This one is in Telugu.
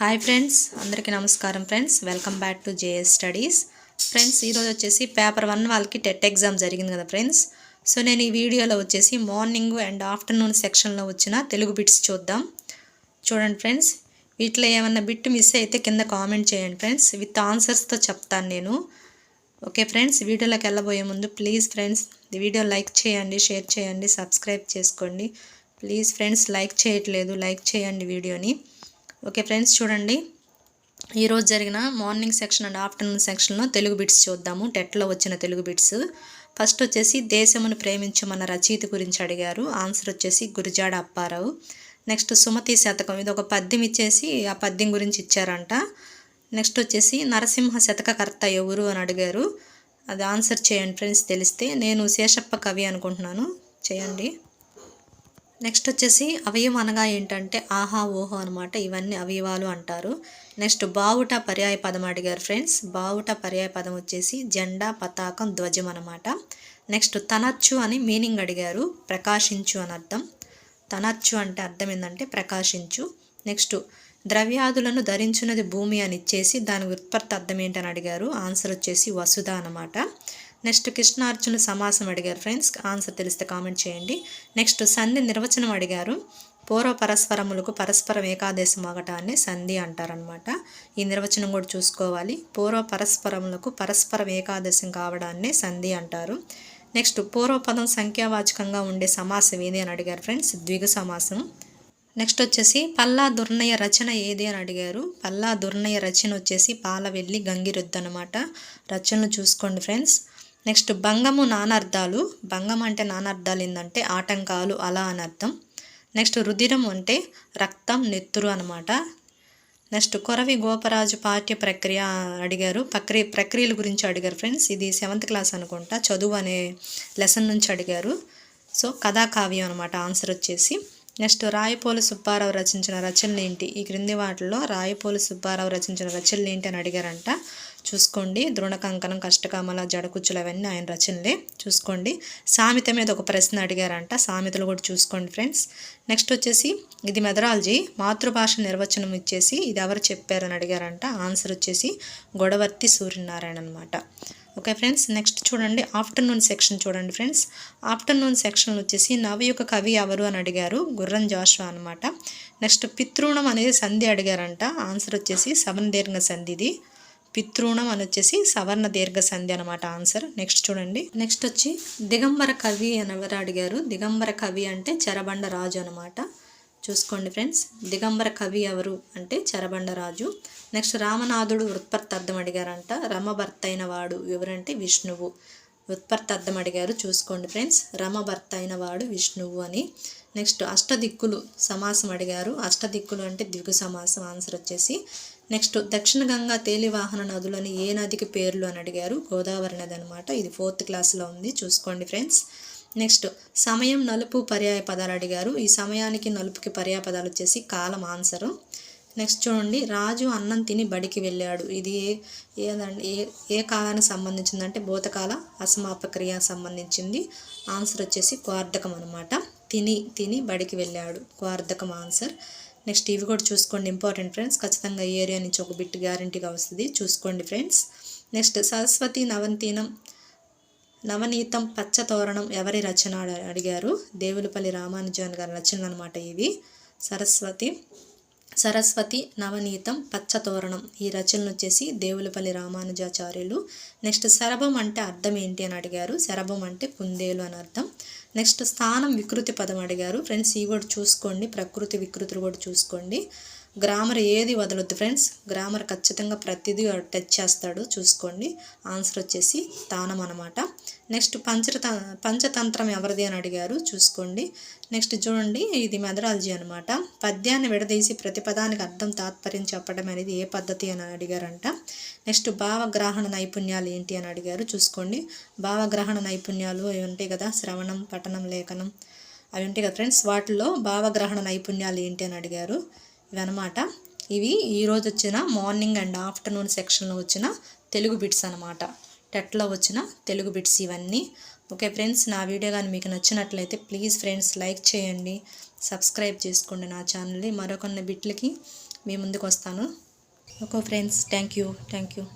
హాయ్ ఫ్రెండ్స్ అందరికీ నమస్కారం friends welcome back to JS studies friends ఈరోజు వచ్చేసి పేపర్ వన్ వాళ్ళకి టెట్ ఎగ్జామ్ జరిగింది కదా ఫ్రెండ్స్ సో నేను ఈ వీడియోలో వచ్చేసి మార్నింగ్ అండ్ ఆఫ్టర్నూన్ సెక్షన్లో వచ్చిన తెలుగు బిట్స్ చూద్దాం. చూడండి ఫ్రెండ్స్ వీటిలో ఏమన్నా బిట్ మిస్ అయితే కింద కామెంట్ చేయండి ఫ్రెండ్స్ విత్ ఆన్సర్స్తో చెప్తాను నేను. ఓకే ఫ్రెండ్స్ వీడియోలోకి వెళ్ళబోయే ముందు ప్లీజ్ ఫ్రెండ్స్ ఈ వీడియో లైక్ చేయండి షేర్ చేయండి సబ్స్క్రైబ్ చేసుకోండి. ప్లీజ్ ఫ్రెండ్స్ లైక్ చేయట్లేదు లైక్ చేయండి వీడియోని. ఓకే ఫ్రెండ్స్ చూడండి. ఈరోజు జరిగిన మార్నింగ్ సెక్షన్ అండ్ ఆఫ్టర్నూన్ సెక్షన్లో తెలుగు బిట్స్ చూద్దాము. టెట్లో వచ్చిన తెలుగు బిట్స్. ఫస్ట్ వచ్చేసి దేశమును ప్రేమించమన్న రచయిత గురించి అడిగారు. ఆన్సర్ వచ్చేసి గురిజాడ అప్పారావు. నెక్స్ట్ సుమతి శతకం. ఇది ఒక పద్యం ఇచ్చేసి ఆ పద్యం గురించి ఇచ్చారంట. నెక్స్ట్ వచ్చేసి నరసింహ శతకకర్త ఎవరు అని అడిగారు. అది ఆన్సర్ చేయండి ఫ్రెండ్స్ తెలిస్తే. నేను శేషప్ప కవి అనుకుంటున్నాను. చేయండి. నెక్స్ట్ వచ్చేసి అవయవం అనగా ఏంటంటే ఆహా ఓహో అనమాట ఇవన్నీ అవయవాలు అంటారు. నెక్స్ట్ బావుట పర్యాయ పదం అడిగారు ఫ్రెండ్స్ బావుట పర్యాయ పదం వచ్చేసి జెండా పతాకం ధ్వజం అనమాట నెక్స్ట్ తనచ్చు అని మీనింగ్ అడిగారు. ప్రకాశించు అని అర్థం. తనచ్చు అంటే అర్థం ఏంటంటే ప్రకాశించు. నెక్స్ట్ ద్రవ్యాదులను ధరించున్నది భూమి అని ఇచ్చేసి దాని ఉత్పత్తి అర్థం ఏంటని అడిగారు. ఆన్సర్ వచ్చేసి వసుధ అనమాట నెక్స్ట్ కృష్ణార్జున సమాసం అడిగారు ఫ్రెండ్స్. ఆన్సర్ తెలిస్తే కామెంట్ చేయండి. నెక్స్ట్ సంధి నిర్వచనం అడిగారు. పూర్వ పరస్పరములకు పరస్పరం ఏకాదేశం అవటాన్ని సంధి అంటారనమాట ఈ నిర్వచనం కూడా చూసుకోవాలి. పూర్వ పరస్పరములకు పరస్పరం ఏకాదశం కావడాన్ని సంధి అంటారు. నెక్స్ట్ పూర్వపదం సంఖ్యావాచకంగా ఉండే సమాసం ఏది అని అడిగారు ఫ్రెండ్స్. ద్విగు సమాసం నెక్స్ట్ వచ్చేసి పల్లా దుర్ణయ రచన ఏది అని అడిగారు. పల్లా దుర్ణయ రచన వచ్చేసి పాలవెల్లి గంగిరుద్దు అనమాట రచనలు చూసుకోండి ఫ్రెండ్స్. నెక్స్ట్ భంగము నానార్థాలు. భంగం అంటే నానార్థాలు ఏంటంటే ఆటంకాలు అలా అని అర్థం. నెక్స్ట్ రుధిరం అంటే రక్తం నెత్తురు అనమాట నెక్స్ట్ కొరవి గోపరాజు పాఠ్య ప్రక్రియ అడిగారు. ప్రక్రియ ప్రక్రియల గురించి అడిగారు ఫ్రెండ్స్. ఇది సెవెంత్ క్లాస్ అనుకుంటా. చదువు అనే లెసన్ నుంచి అడిగారు. సో కథాకావ్యం అనమాట ఆన్సర్ వచ్చేసి నెక్స్ట్ రాయపోలు సుబ్బారావు రచించిన రచనలు ఏంటి? ఈ క్రింది వాటిలో రాయపోలు సుబ్బారావు రచించిన రచనలు ఏంటి అని అడిగారంట. చూసుకోండి. ద్రోణ కంకణం కష్టకామల జడకుచ్చులు అవన్నీ ఆయన రచనలే. చూసుకోండి. సామెత మీద ఒక ప్రశ్న అడిగారంట. సామెతలు కూడా చూసుకోండి ఫ్రెండ్స్. నెక్స్ట్ వచ్చేసి ఇది మెథడాలజీ మాతృభాష నిర్వచనం ఇచ్చేసి ఇది ఎవరు చెప్పారని అడిగారంట. ఆన్సర్ వచ్చేసి గొడవర్తి సూర్యనారాయణ అనమాట ఓకే ఫ్రెండ్స్ నెక్స్ట్ చూడండి. ఆఫ్టర్నూన్ సెక్షన్ చూడండి ఫ్రెండ్స్ ఆఫ్టర్నూన్ సెక్షన్ వచ్చేసి నవయుగ కవి ఎవరు అని అడిగారు. గుర్రం జాషువా అనమాట నెక్స్ట్ పితృణం అనేది సంధి అడిగారంట. ఆన్సర్ వచ్చేసి సవర్ణ దీర్ఘ సంధిది పితృణం అని వచ్చేసి సవర్ణ దీర్ఘ సంధి అనమాట ఆన్సర్ నెక్స్ట్ చూడండి. నెక్స్ట్ వచ్చి దిగంబర కవి అని ఎవరు అడిగారు? దిగంబర కవి అంటే చెరబండ రాజు అనమాట చూసుకోండి ఫ్రెండ్స్. దిగంబర కవి ఎవరు అంటే చరబండరాజు. నెక్స్ట్ రామనాథుడు ఉత్పత్తి అర్థం అడిగారంట. రమభర్త అయిన వాడు ఎవరంటే విష్ణువు. ఉత్పత్తి అర్థం అడిగారు. చూసుకోండి ఫ్రెండ్స్. రమభర్త అయిన వాడు విష్ణువు అని. నెక్స్ట్ అష్టదిక్కులు సమాసం అడిగారు. అష్టదిక్కులు అంటే దిగు సమాసం ఆన్సర్ వచ్చేసి. నెక్స్ట్ దక్షిణ గంగా తేలివాహన నదులని ఏ నదికి పేర్లు అని అడిగారు. గోదావరి నది అనమాట ఇది ఫోర్త్ క్లాస్లో ఉంది. చూసుకోండి ఫ్రెండ్స్. నెక్స్ట్ సమయం నలుపు పర్యాయ పదాలు అడిగారు. ఈ సమయానికి నలుపుకి పర్యాయ పదాలు వచ్చేసి కాలం ఆన్సరు. నెక్స్ట్ చూడండి రాజు అన్నం తిని బడికి వెళ్ళాడు. ఇది ఏ ఏదండి ఏ ఏ కాలానికి సంబంధించిందంటే భూతకాల అసమాపక్రియ సంబంధించింది. ఆన్సర్ వచ్చేసి క్వార్ధకం అనమాట తిని తిని బడికి వెళ్ళాడు. క్వార్ధకం ఆన్సర్. నెక్స్ట్ ఇవి కూడా చూసుకోండి. ఇంపార్టెంట్ ఫ్రెండ్స్ ఖచ్చితంగా ఈ ఏరియా నుంచి ఒక బిట్ గ్యారంటీగా వస్తుంది. చూసుకోండి ఫ్రెండ్స్. నెక్స్ట్ సరస్వతి నవంతీనం నవనీతం పచ్చతోరణం ఎవరి రచన అడిగారు? దేవులపల్లి రామానుజన్ గారి రచనలు అనమాట ఇవి. సరస్వతి సరస్వతి నవనీతం పచ్చతోరణం. ఈ రచనలు వచ్చేసి దేవులపల్లి రామానుజాచార్యులు. నెక్స్ట్ శరభం అంటే అర్థం ఏంటి అని అడిగారు. శరభం అంటే కుందేలు అని అర్థం. నెక్స్ట్ స్థానం వికృతి పదం అడిగారు. ఫ్రెండ్స్ ఇవి కూడా చూసుకోండి. ప్రకృతి వికృతులు కూడా చూసుకోండి. గ్రామర్ ఏది వదలొద్దు ఫ్రెండ్స్ గ్రామర్ ఖచ్చితంగా ప్రతిదీ టచ్ చేస్తాడు. చూసుకోండి. ఆన్సర్ వచ్చేసి తానం అనమాట నెక్స్ట్ పంచత పంచతంత్రం ఎవరిది అని అడిగారు. చూసుకోండి. నెక్స్ట్ చూడండి. ఇది మెథడాలజీ అనమాట పద్యాన్ని విడదీసి ప్రతి పదానికి అర్థం తాత్పర్యం చెప్పడం అనేది ఏ పద్ధతి అని అడిగారంట. నెక్స్ట్ భావగ్రహణ నైపుణ్యాలు ఏంటి అని అడిగారు. చూసుకోండి. భావగ్రహణ నైపుణ్యాలు అవి ఉంటాయి కదా. శ్రవణం పఠనం లేఖనం అవి ఉంటాయి కదా ఫ్రెండ్స్ వాటిల్లో భావగ్రహణ నైపుణ్యాలు ఏంటి అని అడిగారు. ఇవన్నమాట. ఇవి ఈరోజు వచ్చిన మార్నింగ్ అండ్ ఆఫ్టర్నూన్ సెక్షన్లో వచ్చిన తెలుగు బిట్స్ అనమాట టెట్లో వచ్చిన తెలుగు బిట్స్ ఇవన్నీ. ఓకే ఫ్రెండ్స్ నా వీడియో కానీ మీకు నచ్చినట్లయితే ప్లీజ్ ఫ్రెండ్స్ లైక్ చేయండి. సబ్స్క్రైబ్ చేసుకోండి నా ఛానల్ని. మరొకొన్ని బిట్లకి మీ ముందుకు వస్తాను okay friends thank you thank you.